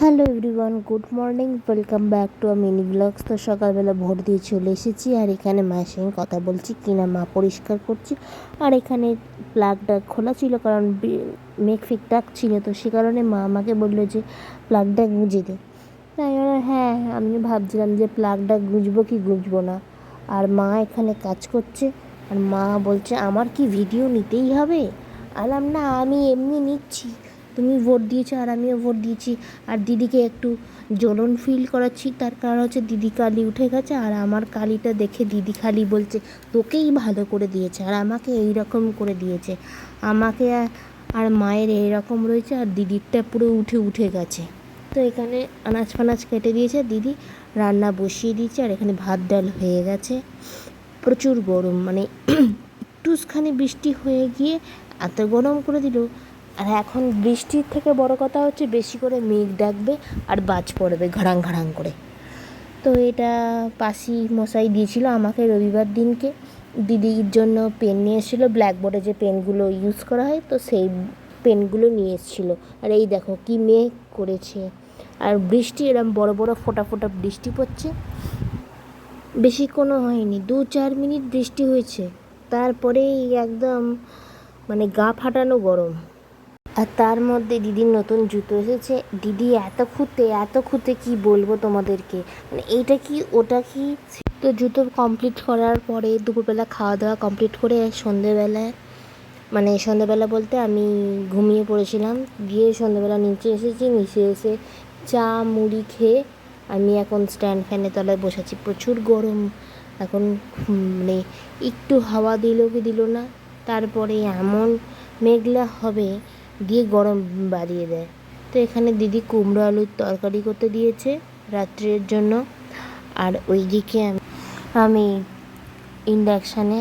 Hello everyone, good morning, welcome back to mini blogs. তো সকালবেলা ভোর দিয়ে চলে এসেছি আর এখানে মায়ের সঙ্গে কথা বলছি, কিনা মা পরিষ্কার করছি। আর এখানে প্লাগটা খোলা ছিল কারণ বি- মেঘ ফেক ডাক ছিল, তো সে কারণে মা আমাকে বলল যে প্লাগটা গুঁজে দে। তাই আমি হ্যাঁ আমিও ভাবছিলাম যে প্লাগটা গুঁজবো কি গুঁজবো না। আর মা এখানে কাজ করছে, আর মা বলছে, আমার কি ভিডিও নিতেই হবে? আলাম, না, আমি এমনি নিচ্ছি। তুমি ভোট দিয়েছ আর আমিও ভোট দিয়েছি। আর দিদিকে একটু জ্বলন ফিল করাচ্ছি। তার কারণ হচ্ছে দিদি কালি উঠে গেছে আর আমার কালিটা দেখে দিদি খালি বলছে, তোকেই ভালো করে দিয়েছে আর আমাকে এই রকম করে দিয়েছে। আমাকে আর- মায়ের এই রকম রয়েছে আর দিদিরটা পুরো উঠে উঠে গেছে। তো এখানে আনাজ ফানাজ কেটে দিয়েছে। দিদি রান্না বসিয়ে দিয়েছে আর এখানে ভাত, ডাল হয়ে গেছে। প্রচুর গরম। মানে একটুখানি বৃষ্টি হয়ে গিয়ে এত গরম করে দিল। আর এখন বৃষ্টির থেকে বড় কথা হচ্ছে বেশি করে মেঘ ডাকবে আর বাজ পড়বে ঘড়াং ঘড়াং করে। তো এটা পাশি মশাই দিয়েছিল আমাকে রবিবার দিনকে। দিদির জন্য পেন নিয়ে এসেছিল ব্ল্যাকবোর্ডে যে পেনগুলো ইউজ করা হয়, তো সেই পেনগুলো নিয়ে এসেছিল। আর এই দেখো কি মেঘ করেছে। আর বৃষ্টি এরম বড় বড় ফোটা ফোটা বৃষ্টি পড়ছে। বেশি কোনো হয়নি, দু চার মিনিট বৃষ্টি হয়েছে। তারপরেই একদম মানে গা ফাটানো গরম। আর তার মধ্যে দিদির নতুন জুতো এসেছে। দিদি, এত খুঁতে এত খুঁতে কি বলব তোমাদেরকে? মানে এইটা কি, ওটা কি তো জুতো কমপ্লিট করার পরে দুপুরবেলা খাওয়া দাওয়া কমপ্লিট করে সন্ধেবেলায়? মানে সন্ধেবেলা বলতে আমি ঘুমিয়ে পড়েছিলাম। গিয়ে সন্ধেবেলা নিচে এসেছি, নিচে এসে চা, মুড়ি খেয়ে আমি এখন স্ট্যান্ড ফ্যানের তলায় বসেছি প্রচুর গরম। এখন মানে একটু হাওয়া দিল কি দিল না। তারপরে এমন মেঘলা হবে দিয়ে গরম বাড়িয়ে দেয়। তো এখানে দিদি কুমড়ো আলুর তরকারি করতে দিয়েছে রাত্রের জন্য। আর ওইদিকে আমি আমি ইন্ডাকশানে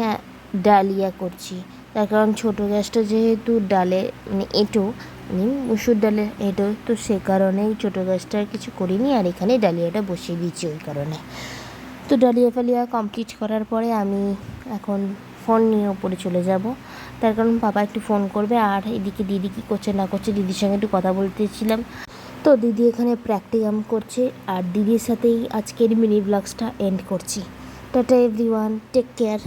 ডালিয়া করছি। তার কারণ ছোটো গ্যাসটা যেহেতু ডালে মানে এঁটো মানে মুসুর ডালে এঁটো, তো সে কারণেই ছোটো গ্যাসটা আর কিছু করিনি। আর এখানে ডালিয়াটা বসিয়ে দিয়েছি ওই কারণে। তো ডালিয়া ফালিয়া কমপ্লিট করার পরে আমি এখন ফোন নিয়ে ওপরে চলে যাব। তার কারণ বাবা একটু ফোন করবে আর এদিকে দিদি কী করছে না করছে দিদির সঙ্গে একটু কথা বলতেছিলাম। তো দিদি এখানে প্র্যাকটিকাম করছে আর দিদির সাথেই আজকের মিনি ব্লগসটা এন্ড করছি। Tata everyone take care